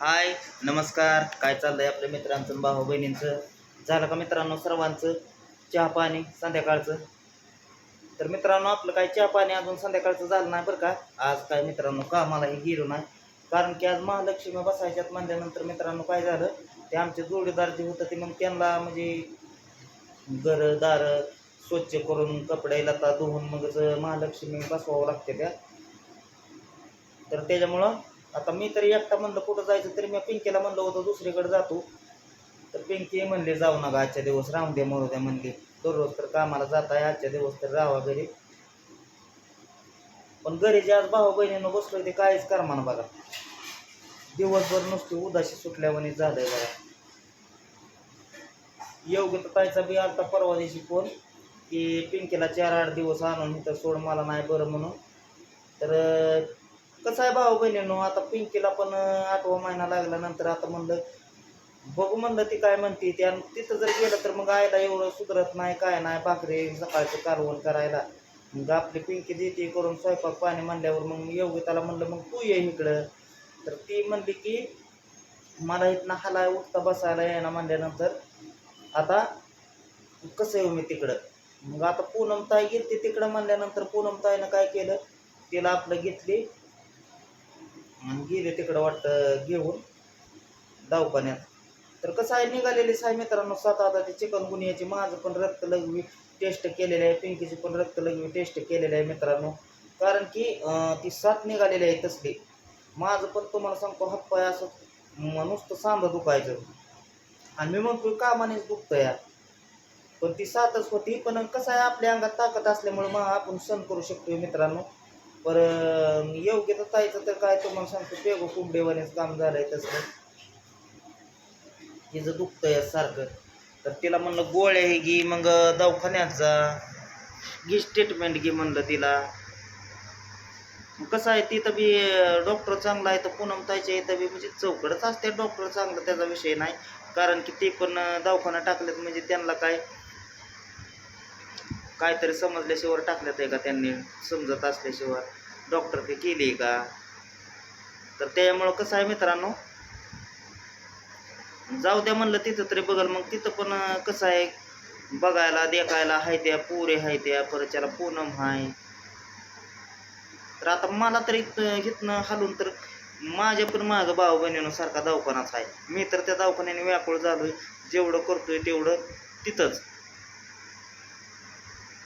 हाय नमस्कार. काय चाललंय आपल्या मित्रांचं भाऊ बहिणींचं? झालं का मित्रांनो सर्वांचं? चहा पाणी संध्याकाळचं? तर मित्रांनो आपलं काय चहा पाणी अजून संध्याकाळचं झालं नाही बरं का? आज काय मित्रांनो कामालाही गेलो नाही. कारण की आज महालक्ष्मी बसायच्यात म्हणल्यानंतर मित्रांनो काय झालं? ते आमचे जोडीदार जे होतं ते मग त्यांना म्हणजे घर दार स्वच्छ करून कपडे लता धुवून मग महालक्ष्मी बसवावं लागते त्या. तर त्याच्यामुळं आता मी तरी एकटा म्हणलं कुठं जायचं तरी मी पिंकीला म्हणलं होतं दुसरीकडे जातो. तर पिंकी म्हणले जाऊ नका आजच्या दिवस राहून दे मरू द्या म्हणले. दररोज तर कामाला जात आहे आजच्या दिवस तर राहावा घरी. पण घरी जे आज भाऊ बहिणीनं बसलो ते काहीच करमाना बघा. दिवसभर नुसती उदाशी सुटल्यावानी झालंय बघा. योग्य तर ताईचा बी आलता परवा दिवशी फोन की पिंकीला चार आठ दिवस आणून इथं सोड मला नाही बरं म्हणून. तर कसं आहे भाऊ बहिणीनो आता पिंकीला पण आठवा महिना लागल्यानंतर आता म्हणलं बघू म्हणलं ती काय म्हणते त्या तिथं जर गेलं तर मग आयला एवढं सुधरत नाही काय नाही भाकरी सकाळचं कारवण करायला. मग आपली पिंकी देते करून स्वयंपाक पाणी म्हणल्यावर मग योगिताला म्हणलं मग तू ये इकडं. तर ती म्हणली की मला इथनं हलाय उठता बसायला यायला म्हणल्यानंतर आता कसं येऊ मी तिकडं? मग आता पूनमताई घेतली गेली तिकडं म्हणल्यानंतर पूनमताईनं काय केलं तिला आपलं घेतली आणि गेले तिकडं वाटतं घेऊन दवाखान्यात. तर कसं आहे निघालेले साय मित्रांनो सात आता ते चिकन माझं पण रक्त लघवी टेस्ट केलेलं आहे पिंकीची पण रक्त लघवी टेस्ट केलेलं आहे मित्रांनो. कारण की ती सात निघालेली आहे तसली. माझं पण तुम्हाला सांगतो हातपाय असं नुसतं सांधा दुखायचं. आणि मी म्हणतो कामानेच दुखतं या पण ती सातच होती पण कसं आहे आपल्या अंगात ताकद असल्यामुळे मग आपण सण करू शकतो मित्रांनो. पर योग्य तर ताईचं तर काय तुम्हाला सांगतो पेगो कुंबडेवानेच काम झालंय तसं. तिचं दुखतंय सारखं. तर तिला म्हणलं गोळ्या हे घे मग दवाखान्यात जा घे स्टेटमेंट घे म्हणलं तिला. कसं आहे तिथं बी डॉक्टर चांगला आहे तर पूनम ताईच्या इथं बी म्हणजे चौकडच असते डॉक्टर चांगलं त्याचा विषय नाही. कारण की ते पण दवाखाना टाकलेत म्हणजे त्यांना काय काहीतरी समजल्याशिवाय टाकल्यात आहे का त्यांनी समजत असल्याशिवाय. डॉक्टर ते केली का? तर त्यामुळं कसं आहे मित्रांनो? जाऊ द्या म्हणलं तिथं तरी बघल मग तिथं पण कसं आहे? बघायला देखायला हाय त्या पुरे हाय त्या परत त्याला पूनम हाय. तर आता मला तरी इथं इथनं हालून तर माझ्या पण माझं भाऊ बहिणीनं सारखा दवाखानाच आहे मी तर त्या दवाखान्याने व्याकुळ झालोय. जेवढं करतोय तेवढं तिथंच.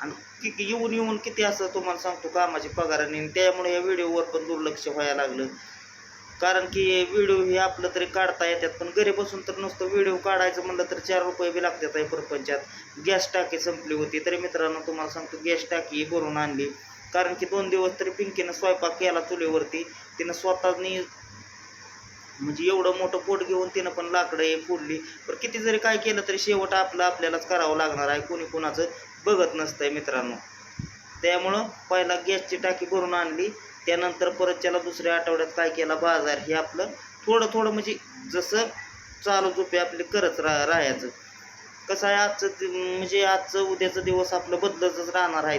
आणि की येऊन येऊन किती असं तुम्हाला सांगतो कामाची पगाराने त्यामुळे या व्हिडिओवर पण दुर्लक्ष व्हायला लागलं. कारण की व्हिडिओ हे आपलं तरी काढता येतात पण घरी बसून तर नुसतं व्हिडिओ काढायचं म्हणलं तर चार रुपये बी लागतात आहे प्रपंचात. गॅस टाकी संपली होती तरी मित्रांनो तुम्हाला सांगतो गॅस टाकी भरून आणली. कारण की दोन दिवस तरी पिंकीनं स्वयंपाक केला चुलीवरती तिनं स्वतःनी म्हणजे एवढं मोठं पोट घेऊन तिनं पण लाकडं हे फोडली. पण किती जरी काय केलं तरी शेवट आपलं आपल्यालाच करावं लागणार आहे कोणी कोणाचं. बघत नसतंय मित्रांनो. त्यामुळं पहिला गॅसची टाकी भरून आणली. त्यानंतर परत त्याला दुसऱ्या आठवड्यात काय केला? बाजार हे आपलं थोडं थोडं म्हणजे जसं चालू झोपे आपले करत रा राहायचं. कसं आहे आजचं म्हणजे आजचं उद्याचं दिवस आपलं बदलतच राहणार आहे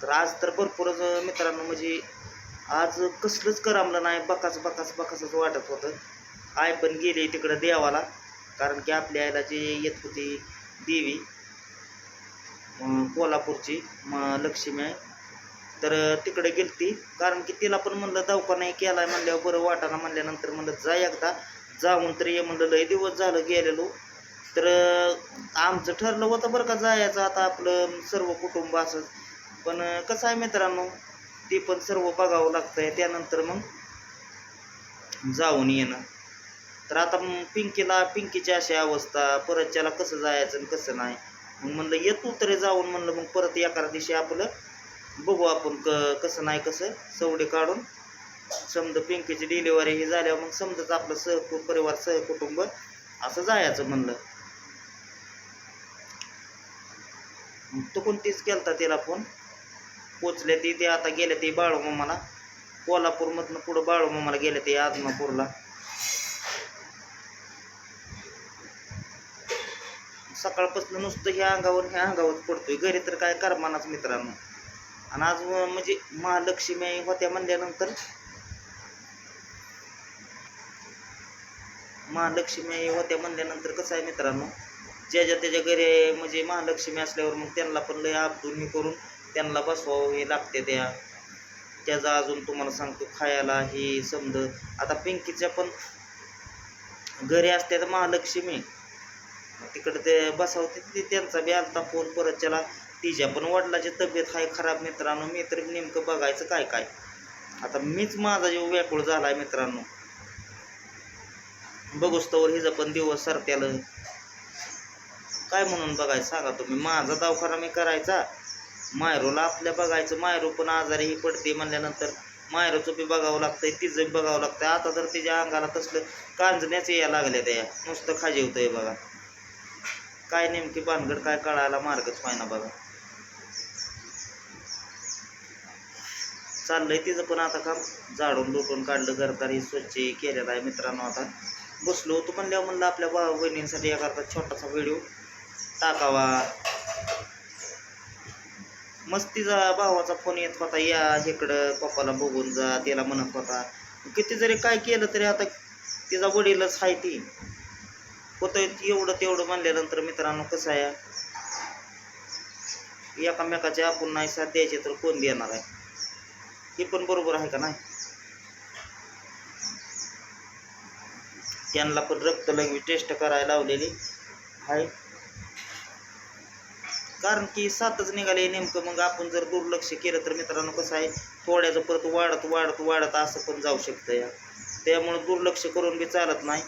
तर आज तर भरपूरच मित्रांनो म्हणजे आज कसलंच करमलं नाही. बकाच बकाच बकासच वाटत होतं. आय पण गेली तिकडं देवाला. कारण की आपल्या आईला जे येत होती देवी कोल्हापूरची म लक्ष्मी आहे. तर तिकडे गेलती कारण की तिला पण म्हणलं दवा नाही केला म्हणल्यावर बरं वाटाला म्हणल्यानंतर म्हणलं जा एकदा जाऊन तरी ये म्हणलं लय दिवस झालं गेलेलो. तर आमचं ठरलं होतं बरं का जायचं आता आपलं सर्व कुटुंब असं. पण कसं आहे मित्रांनो ते पण सर्व बघावं लागतंय. त्यानंतर मग जाऊन येणं. तर आता पिंकीला पिंकीची अशी अवस्था परत त्याला कसं जायचं आणि कसं नाही. मग म्हणलं येतो तरी जाऊन म्हणलं मग परत एका दिवशी आपलं बघू आपण क कसं नाही कसं. सवडे काढून समजा पिंकीची डिलिव्हरी ही झाल्यावर मग समजाच आपलं सह परिवार सहकुटुंब असं जायचं म्हणलं. मग तो कोणतीच केलता तिला फोन. पोचले ती ते आता गेले ते बाळूमामाला. कोल्हापूरमधनं पुढं बाळूमामाला गेले ते आदमापूरला सकाळपासून नुसतं ह्या अंगावर ह्या अंगावर पडतोय. घरी तर काय करमानाच मित्रांनो. आणि आज म्हणजे महालक्ष्मी होत्या म्हणल्यानंतर महालक्ष्मी होत्या म्हणल्यानंतर कसं आहे मित्रांनो ज्याच्या त्याच्या घरी म्हणजे महालक्ष्मी असल्यावर मग त्यांना पण लय आपदून करून त्यांना बसवावं हे लागते त्या. त्याचा अजून तुम्हाला सांगतो खायला हे समज. आता पिंकीच्या पण घरी असते तर महालक्ष्मी. तिकडे ते बसवते ते त्यांचा बी आलता फोन परत त्याला तिच्या पण वडिलाची तब्येत आहे खराब मित्रांनो. मी तर नेमकं बघायचं काय काय? आता मीच माझा जीव व्याकुळ झालाय मित्रांनो. बघूस तवर हिचा पण दिवस सरत्याला. काय म्हणून बघायचं सांगा तुम्ही? माझा दवाखाना मी करायचा. मायरूला आपल्या बघायचं. मायरू पण आजारीही पडते म्हणल्यानंतर मायरूचं बी बघावं लागतंय तिचं बी बघावं लागतंय. आता तर तिच्या अंगाला तसलं कांजण्याच या लागल्या त्या नुसतं खाजेवतंय बघा. काय नेमकी भानगड काय कळायला मार्गच पाहिना बघा. चाललंय तिचं पण आता काम. झाडून लुटून काढलं घरदारी स्वच्छ केलेलं आहे मित्रांनो आता. बसलो होतो म्हणल्यावर म्हणलं आपल्या भाऊ बहिणींसाठी एखादा छोटासा व्हिडिओ टाकावा. मस्तीचा भावाचा फोन येत होता या इकडं पप्पाला बघून जा त्याला म्हणत होता. किती जरी काय केलं तरी आता तिचा वडीलच आहे ती. होतं एवढं तेवढं म्हणल्यानंतर मित्रांनो कसं आहे? एकामेकाचे आपण नाही साथ द्यायचे तर कोण देणार आहे? हे पण बरोबर आहे का नाही? त्यांना पण रक्त लगवी टेस्ट करायला लावलेली आहे. कारण की सातच निघाले नेमकं मग आपण जर दुर्लक्ष केलं तर मित्रांनो कसं आहे? थोड्याचं परत वाढत वाढत वाढत असं पण जाऊ शकतं या. त्यामुळं दुर्लक्ष करून बी चालत नाही.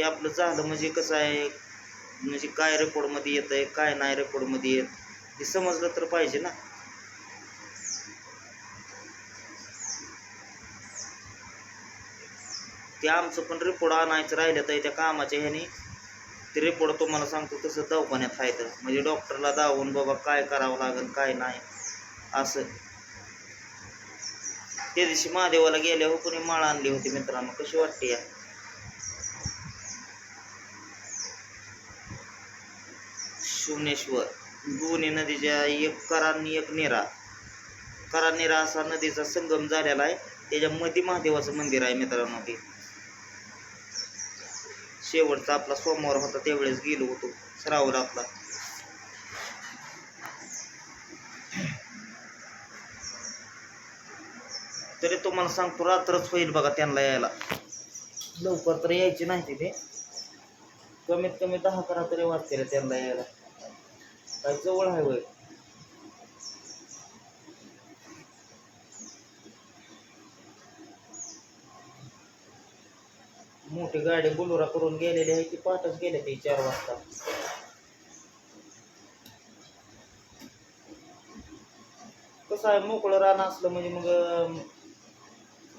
ते आपलं झालं म्हणजे कसं आहे म्हणजे काय रेकॉर्डमध्ये येत आहे काय नाही रेकॉर्डमध्ये येत हे समजलं तर पाहिजे ना. ते आमचं पण रिपोर्ट आणायचं राहिलं तर त्या कामाच्या ह्याने ते रिपोर्ट तुम्हाला सांगतो तसं दवाखान्यात आहे तर म्हणजे डॉक्टरला दावून बाबा काय करावं लागेल काय नाही असं. त्या दिवशी महादेवाला गेल्यावर कोणी माळ आणली होती मित्रांनो कशी वाटते या? शिवनेश्वर. दोन्ही नदीच्या एक करा एक नेरा. करा नेरा असा नदीचा संगम झालेला आहे. त्याच्यामध्ये महादेवाचं मंदिर आहे मित्रांनो ते. शेवटचा आपला सोमवार होता त्यावेळेस गेलो होतो श्रावण आपला तरी तुम्हाला सांगतो रात्रच होईल बघा त्यांना यायला. लवकर तर यायची नाही तिथे. कमीत कमी दहा करा तरी वाटते त्यांना यायला. काय जवळ आहे वय? मोठी गाडी बुलुरा करून गेलेली आहे ती पाठच गेले ते चार वाजता. कसं आहे मोकळं रान असलं म्हणजे मग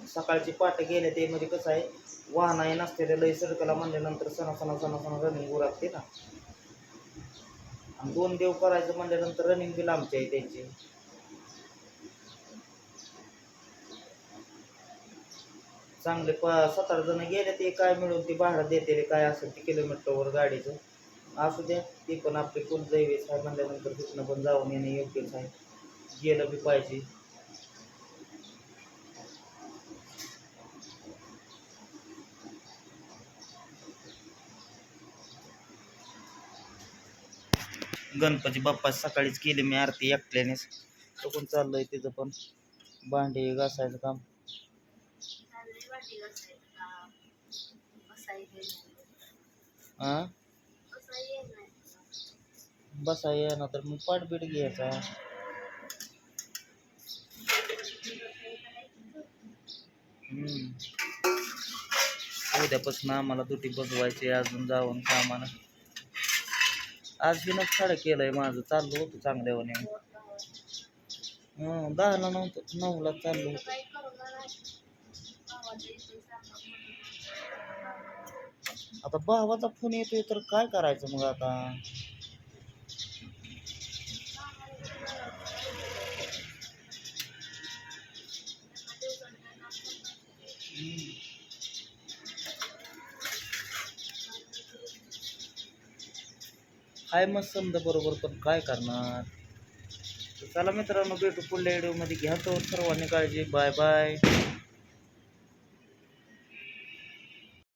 सकाळची पाट गेले ते म्हणजे कसं आहे वाहनाही नसते लई सरकला म्हणल्यानंतर सणा सणा सणा सणा रनिंग उरागते ना. आणि दोन देव करायचं म्हणल्यानंतर रनिंग बी लांबची आहे त्यांची. चांगले प सात आठ जण गेले ते काय मिळून ते भाडं देते काय असेल ते किलोमीटरवर गाडीचं. असू द्या ते पण आपले कुलदैवेच आहे म्हणल्यानंतर तिथनं पण जाऊन येणे योग्यच आहे. गेलं बी पाहिजे. गणपती बाप्पा सकाळीच केली मी आरती एकट्यानेच. तो पण चाललंय तिचं पण. भांडे घासायचं काम. हा बसा ये ना तर मग पाठबीट घ्यायचा. उद्यापासून आम्हाला दुटी बसवायची अजून जाऊन कामानं. आज बी खाडं केलंय माझं. चाललो होतं चांगल्यावाने हं दहाला नव्हतं नऊला चाललं होतं. आता भावाचा फोन येतोय तर काय करायचं मग आता? हाय मग समजा बरोबर पण काय करणार? तर चला मित्रांनो भेटू पुढल्या व्हिडिओमध्ये घ्या तो सर्वांनी काळजी. Bye bye